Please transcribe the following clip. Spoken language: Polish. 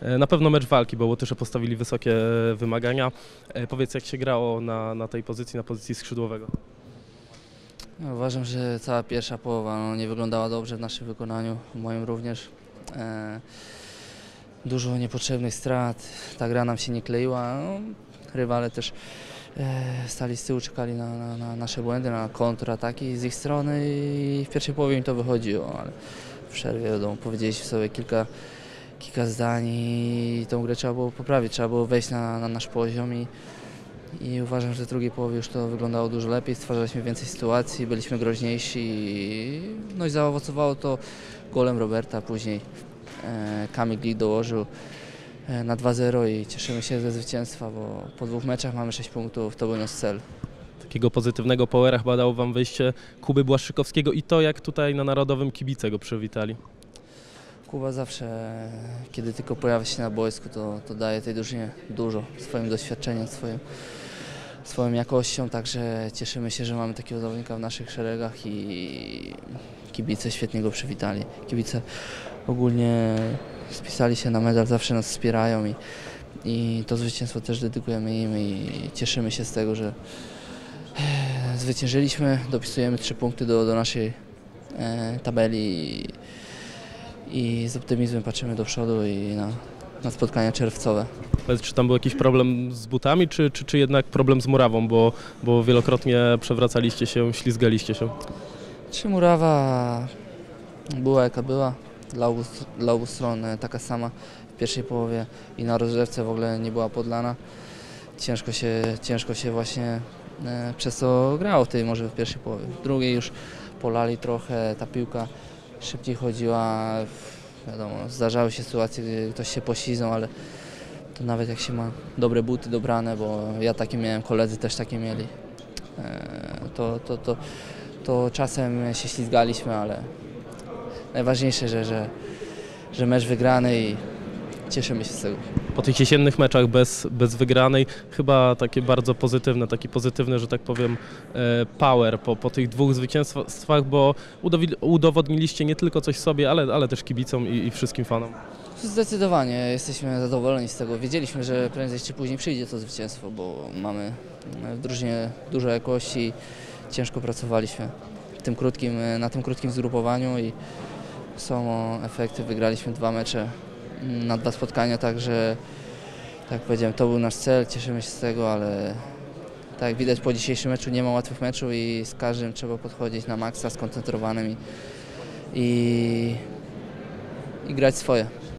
E, Na pewno mecz walki, bo Łotysze postawili wysokie e, wymagania. E, Powiedz, jak się grało na, na tej pozycji, na pozycji skrzydłowego? No, uważam, że cała pierwsza połowa no, nie wyglądała dobrze w naszym wykonaniu, w moim również. E, dużo niepotrzebnych strat, ta gra nam się nie kleiła. No, rywale też e, stali z tyłu, czekali na, na, na nasze błędy, na kontrataki z ich strony i w pierwszej połowie im to wychodziło, ale w przerwie wiadomo, powiedzieliśmy sobie kilka, kilka zdań i tą grę trzeba było poprawić, trzeba było wejść na, na nasz poziom i, i uważam, że w drugiej połowie już to wyglądało dużo lepiej, stwarzaliśmy więcej sytuacji, byliśmy groźniejsi i, no i zaowocowało to golem Roberta, później e, Kamil Glik dołożył e, na 2-0 i cieszymy się ze zwycięstwa, bo po dwóch meczach mamy 6 punktów, to był nasz cel. Takiego pozytywnego powera chyba dało Wam wyjście Kuby Błaszczykowskiego i to, jak tutaj na Narodowym kibice go przywitali. Kuba zawsze, kiedy tylko pojawia się na boisku, to, to daje tej drużynie dużo swoim doświadczeniem, swoim, swoją jakością, także cieszymy się, że mamy takiego zawodnika w naszych szeregach i kibice świetnie go przywitali. Kibice ogólnie spisali się na medal, zawsze nas wspierają i, i to zwycięstwo też dedykujemy im i cieszymy się z tego, że e, zwyciężyliśmy, dopisujemy trzy punkty do, do naszej e, tabeli i, i z optymizmem patrzymy do przodu i na, na spotkania czerwcowe. Powiedz, czy tam był jakiś problem z butami, czy, czy, czy jednak problem z murawą, bo, bo wielokrotnie przewracaliście się, ślizgaliście się? Czy murawa była jaka była, dla obu, dla obu stron e, taka sama w pierwszej połowie i na rozgrzewce w ogóle nie była podlana. Ciężko się, ciężko się właśnie e, przez to grało w tej może w pierwszej połowie. W drugiej już polali trochę, ta piłka szybciej chodziła. Wiadomo, zdarzały się sytuacje, gdy ktoś się poślizgnął, ale to nawet jak się ma dobre buty dobrane, bo ja takie miałem, koledzy też takie mieli, e, to, to, to, to czasem się ślizgaliśmy, ale najważniejsze, że, że, że mecz wygrany i cieszymy się z tego. Po tych jesiennych meczach bez, bez wygranej, chyba takie bardzo pozytywne, taki pozytywny, że tak powiem, e, power po, po tych dwóch zwycięstwach, bo udowodniliście nie tylko coś sobie, ale, ale też kibicom i, i wszystkim fanom. Zdecydowanie jesteśmy zadowoleni z tego. Wiedzieliśmy, że prędzej czy później przyjdzie to zwycięstwo, bo mamy w drużynie dużo jakości, ciężko pracowaliśmy tym krótkim, na tym krótkim zgrupowaniu i są efekty. Wygraliśmy dwa mecze na dwa spotkania, także tak powiedziałem, to był nasz cel, cieszymy się z tego, ale tak widać po dzisiejszym meczu nie ma łatwych meczów i z każdym trzeba podchodzić na maksa skoncentrowanym i, i, i grać swoje.